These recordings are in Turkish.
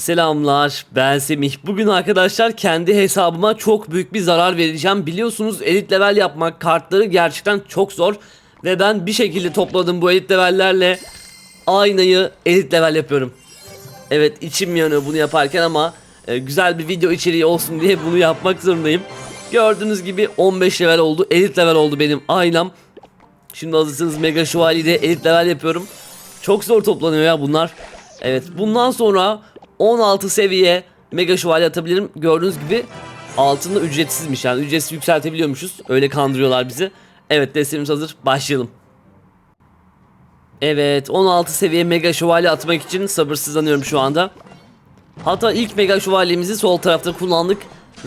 Selamlar ben Semih. Bugün arkadaşlar kendi hesabıma çok büyük bir zarar vereceğim. Biliyorsunuz elit level yapmak kartları gerçekten çok zor. Ve ben bir şekilde topladım bu elit levellerle aynayı elit level yapıyorum. Evet içim yanıyor bunu yaparken ama e, güzel bir video içeriği olsun diye bunu yapmak zorundayım. Gördüğünüz gibi 15 level oldu. Elit level oldu benim aynam. Şimdi hazırsanız Mega Şövalye'de elit level yapıyorum. Çok zor toplanıyor ya bunlar. Evet bundan sonra 16 seviye Mega Şövalye atabilirim. Gördüğünüz gibi altında ücretsizmiş yani ücretsiz yükseltebiliyormuşuz. Öyle kandırıyorlar bizi. Evet desteğimiz hazır. Başlayalım. Evet 16 seviye Mega Şövalye atmak için sabırsızlanıyorum şu anda. Hatta ilk Mega Şövalyemizi sol tarafta kullandık.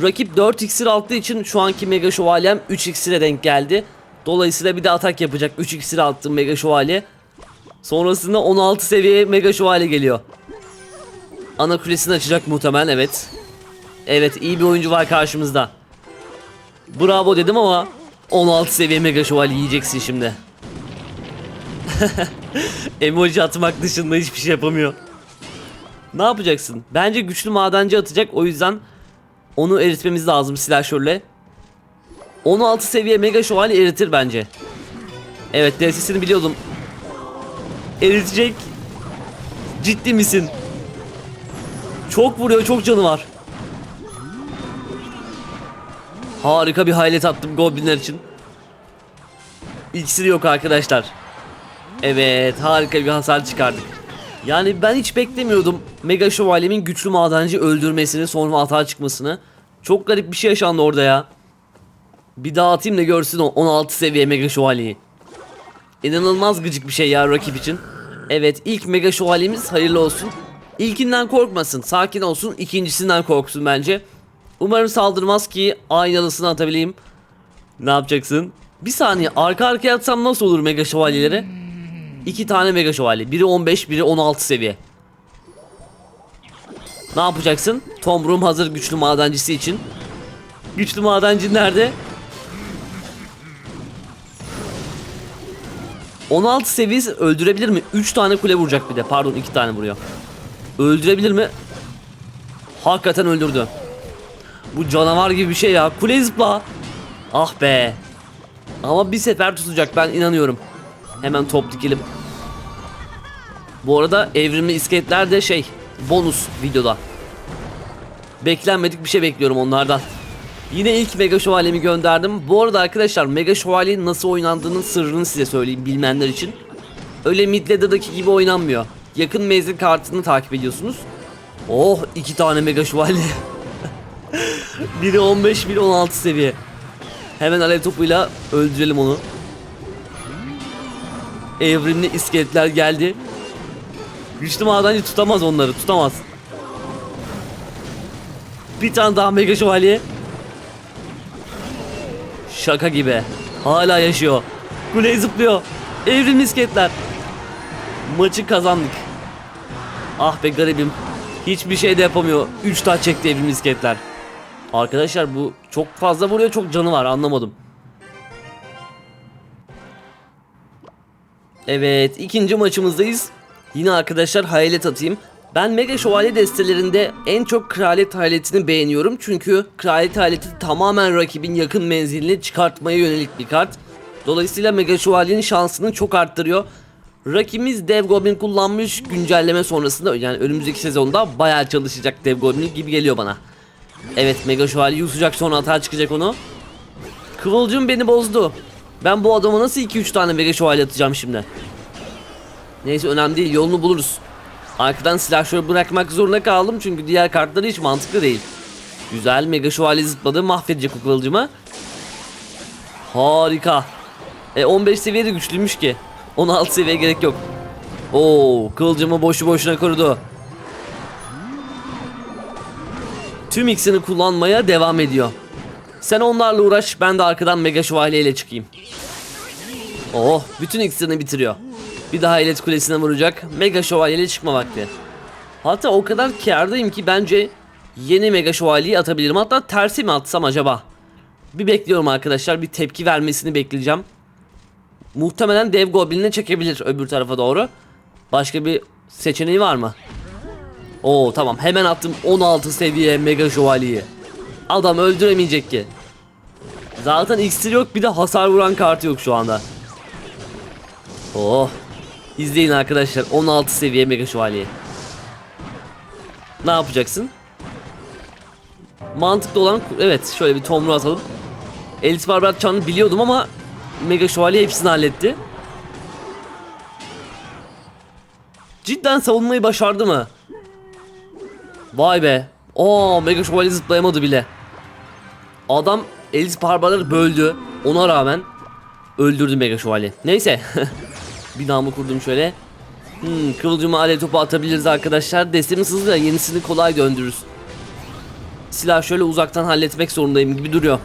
Rakip 4 iksir attığı için şu anki Mega Şövalyem 3 iksire denk geldi. Dolayısıyla bir de atak yapacak 3 iksir attığım Mega Şövalye. Sonrasında 16 seviye Mega Şövalye geliyor. Ana kulesini açacak muhtemelen evet. Evet iyi bir oyuncu var karşımızda. Bravo dedim ama 16 seviye Mega Şövalye yiyeceksin şimdi. Emoji atmak dışında hiçbir şey yapamıyor. Ne yapacaksın? Bence güçlü madenci atacak o yüzden onu eritmemiz lazım silahşörle. 16 seviye mega şövalye eritir bence. Evet DS'sini biliyordum. Eritecek. Ciddi misin? Çok vuruyor çok canı var. Harika bir haylet attım goblinler için. İksiri yok arkadaşlar. Evet harika bir hasar çıkardık. Yani ben hiç beklemiyordum Mega Şövalye'min güçlü madenci öldürmesini sonra hata çıkmasını. Çok garip bir şey yaşandı orada ya. Bir daha atayım da görsün o 16 seviye Mega Şövalye'yi. İnanılmaz gıcık bir şey ya rakip için. Evet ilk Mega Şövalyemiz hayırlı olsun. İlkinden korkmasın sakin olsun ikincisinden korksun bence. Umarım saldırmaz ki aynalısını atabileyim. Ne yapacaksın? Bir saniye arka arkaya atsam nasıl olur Mega Şövalyeleri? İki tane Mega Şövalye. Biri 15 biri 16 seviye. Ne yapacaksın? Tom Room hazır güçlü madencisi için. Güçlü madenci nerede? 16 seviyesi öldürebilir mi? 3 tane kule vuracak bir de. Pardon 2 tane vuruyor. Öldürebilir mi? Hakikaten öldürdü. Bu canavar gibi bir şey ya. Kule zıpla. Ah be. Ama bir sefer tutacak ben inanıyorum. Hemen top dikelim. Bu arada evrimli iskeletler de şey bonus videoda. Beklenmedik bir şey bekliyorum onlardan. Yine ilk Mega Şövalye'mi gönderdim. Bu arada arkadaşlar Mega Şövalye'nin nasıl oynandığının sırrını size söyleyeyim bilmeyenler için. Öyle mid gibi oynanmıyor. Yakın menzil kartını takip ediyorsunuz. Oh iki tane Mega Şövalye. biri 15 biri 16 seviye. Hemen alev topuyla öldürelim onu. Evrimli iskeletler geldi. Güçlü madenci tutamaz onları tutamaz. Bir tane daha mega şövalye. Şaka gibi. Hala yaşıyor. Kuleye zıplıyor. Evrimli iskeletler. Maçı kazandık. Ah be garibim. Hiçbir şey de yapamıyor. 3 taş çekti evrimli iskeletler. Arkadaşlar bu çok fazla vuruyor çok canı var anlamadım. Evet ikinci maçımızdayız. Yine arkadaşlar hayalet atayım. Ben Mega Şövalye destelerinde en çok Kraliyet Hayaletini beğeniyorum. Çünkü Kraliyet Hayaleti tamamen rakibin yakın menzilini çıkartmaya yönelik bir kart. Dolayısıyla Mega Şövalye'nin şansını çok arttırıyor. Rakibimiz Dev Goblin kullanmış güncelleme sonrasında yani önümüzdeki sezonda bayağı çalışacak Dev Goblin gibi geliyor bana. Evet Mega Şövalye yusacak sonra hata çıkacak onu. Kıvılcım beni bozdu. Ben bu adama nasıl 2-3 tane Mega Şövalye atacağım şimdi? Neyse önemli değil yolunu buluruz. Arkadan silahşörü bırakmak zorunda kaldım çünkü diğer kartları hiç mantıklı değil. Güzel Mega Şövalye zıpladı mahvedecek o kıvılcımı. Harika. E 15 seviyede güçlüymüş ki. 16 seviye gerek yok. Oo, kılıcımı boşu boşuna korudu. Tüm X'ini kullanmaya devam ediyor. Sen onlarla uğraş, ben de arkadan Mega Şövalye ile çıkayım. Oh, bütün X'ini bitiriyor. Bir daha ilet kulesine vuracak. Mega Şövalye ile çıkma vakti. Hatta o kadar kârdayım ki bence yeni Mega Şövalyeyi atabilirim. Hatta tersi mi atsam acaba? Bir bekliyorum arkadaşlar. Bir tepki vermesini bekleyeceğim. Muhtemelen dev goblinine çekebilir öbür tarafa doğru. Başka bir seçeneği var mı? Oo tamam hemen attım 16 seviye mega şövalyeyi. Adam öldüremeyecek ki. Zaten iksir yok bir de hasar vuran kartı yok şu anda. Oh. İzleyin arkadaşlar 16 seviye mega şövalye. Ne yapacaksın? Mantıklı olan evet şöyle bir tomru atalım. Elit Barbar atacağını biliyordum ama Mega Şövalye hepsini halletti. Cidden savunmayı başardı mı? Vay be. Oo Mega Şövalye zıplayamadı bile. Adam Elit Barbarları böldü. Ona rağmen öldürdü Mega Şövalye. Neyse. Binamı kurdum şöyle. Hmm, kıvılcımı alev topu atabiliriz arkadaşlar. Destemiz hızlı yenisini kolay döndürürüz. Silah şöyle uzaktan halletmek zorundayım gibi duruyor.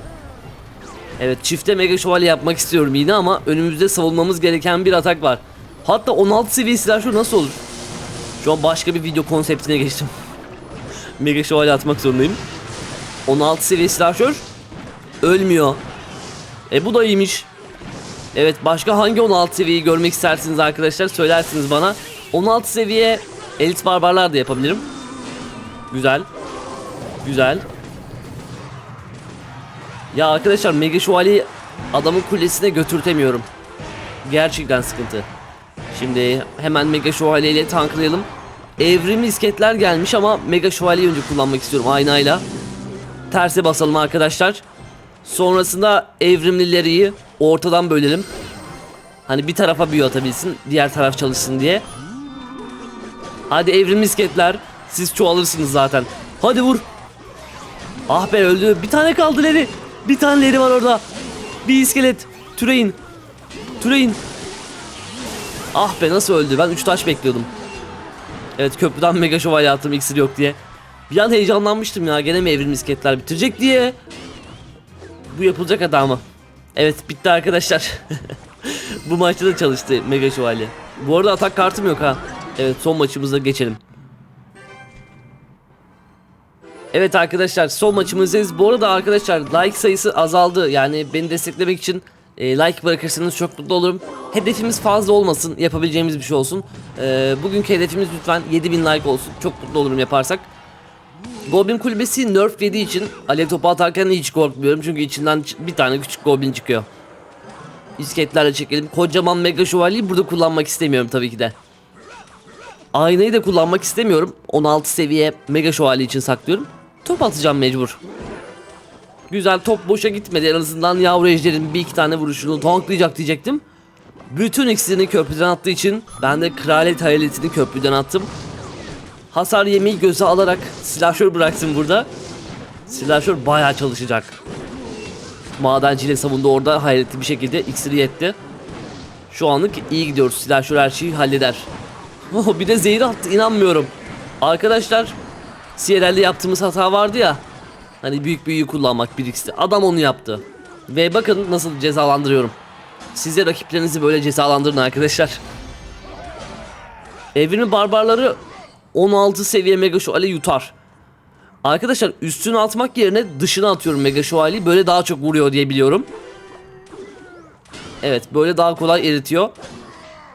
Evet çifte mega şövalye yapmak istiyorum yine ama önümüzde savunmamız gereken bir atak var. Hatta 16 seviye silahşör nasıl olur? Şu an başka bir video konseptine geçtim. mega şövalye atmak zorundayım. 16 seviye silahşör ölmüyor. E bu da iyiymiş. Evet başka hangi 16 seviyeyi görmek istersiniz arkadaşlar söylersiniz bana. 16 seviye elit barbarlar da yapabilirim. Güzel. Güzel. Ya arkadaşlar Mega Şövalye'yi adamın kulesine götürtemiyorum. Gerçekten sıkıntı. Şimdi hemen Mega Şövalye ile tanklayalım. Evrim isketler gelmiş ama Mega Şövalye'yi önce kullanmak istiyorum aynayla. Terse basalım arkadaşlar. Sonrasında evrimlileri ortadan bölelim. Hani bir tarafa büyü atabilsin, diğer taraf çalışsın diye. Hadi evrim isketler. Siz çoğalırsınız zaten. Hadi vur. Ah be öldü. Bir tane kaldı Leri. Bir tane Leri var orada. Bir iskelet. Türeyin. Türeyin. Ah be nasıl öldü? Ben 3 taş bekliyordum. Evet köprüden mega şövalye attım iksir yok diye. Bir an heyecanlanmıştım ya. Gene mi evrim isketler bitirecek diye. Bu yapılacak hata mı? Evet bitti arkadaşlar. Bu maçta da çalıştı mega şövalye. Bu arada atak kartım yok ha. Evet son maçımıza geçelim. Evet arkadaşlar son maçımızdayız. Bu arada arkadaşlar like sayısı azaldı. Yani beni desteklemek için e, like bırakırsanız çok mutlu olurum. Hedefimiz fazla olmasın. Yapabileceğimiz bir şey olsun. E, bugünkü hedefimiz lütfen 7000 like olsun. Çok mutlu olurum yaparsak. Goblin kulübesi nerf yediği için alev topu atarken hiç korkmuyorum. Çünkü içinden bir tane küçük goblin çıkıyor. İsketlerle çekelim. Kocaman mega şövalyeyi burada kullanmak istemiyorum tabii ki de. Aynayı da kullanmak istemiyorum. 16 seviye mega şövalye için saklıyorum. Top atacağım mecbur. Güzel top boşa gitmedi. En azından yavru ejderin bir iki tane vuruşunu tanklayacak diyecektim. Bütün iksirini köprüden attığı için ben de kraliyet hayaletini köprüden attım. Hasar yemeği göze alarak silahşör bıraktım burada. Silahşör bayağı çalışacak. Madenciyle savundu orada hayretli bir şekilde iksiri yetti. Şu anlık iyi gidiyoruz. Silahşör her şeyi halleder. Oh, bir de zehir attı inanmıyorum. Arkadaşlar CRL'de yaptığımız hata vardı ya. Hani büyük büyüyü kullanmak bir x'ti. Adam onu yaptı. Ve bakın nasıl cezalandırıyorum. Size rakiplerinizi böyle cezalandırın arkadaşlar. Evrimi barbarları 16 seviye mega şövalye yutar. Arkadaşlar üstünü atmak yerine dışına atıyorum mega şövalyeyi. Böyle daha çok vuruyor diye biliyorum. Evet böyle daha kolay eritiyor.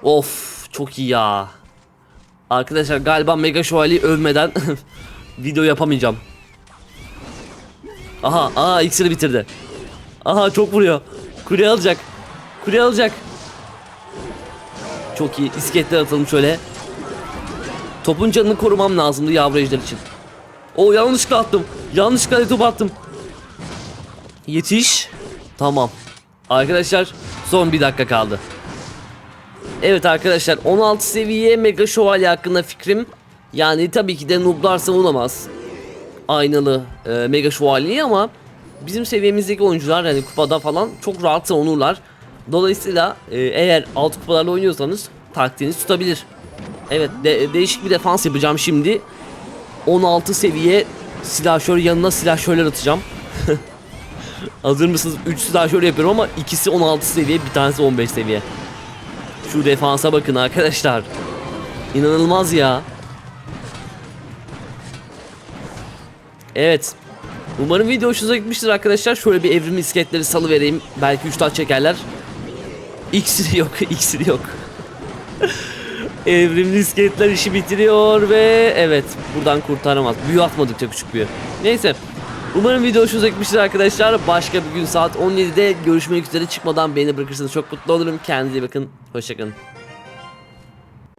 Of çok iyi ya. Arkadaşlar galiba Mega Şövalye'yi övmeden video yapamayacağım. Aha, aha iksiri bitirdi. Aha çok vuruyor. Kule alacak. Kule alacak. Çok iyi. İsketler atalım şöyle. Topun canını korumam lazımdı yavru ejder için. O yanlışlıkla attım. Yanlışlıkla top attım. Yetiş. Tamam. Arkadaşlar son bir dakika kaldı. Evet arkadaşlar 16 seviye Mega Şövalye hakkında fikrim yani tabii ki de nooblar savunamaz aynalı e, Mega Şövalyeyi ama bizim seviyemizdeki oyuncular yani kupada falan çok rahat savunurlar. Dolayısıyla e, eğer alt kupalarla oynuyorsanız taktiğiniz tutabilir. Evet de- değişik bir defans yapacağım şimdi. 16 seviye silahşör yanına silahşörler atacağım. Hazır mısınız? 3 silahşör yapıyorum ama ikisi 16 seviye bir tanesi 15 seviye. Şu defansa bakın arkadaşlar. İnanılmaz ya. Evet. Umarım video hoşunuza gitmiştir arkadaşlar. Şöyle bir evrim isketleri salı vereyim. Belki 3 taş çekerler. İksiri yok, iksiri yok. Evrimli iskeletler işi bitiriyor ve evet buradan kurtaramaz. Büyü atmadıkça küçük büyü. Neyse. Umarım video hoşunuza gitmiştir arkadaşlar. Başka bir gün saat 17'de görüşmek üzere çıkmadan beni bırakırsanız çok mutlu olurum. Kendinize iyi bakın. Hoşçakalın.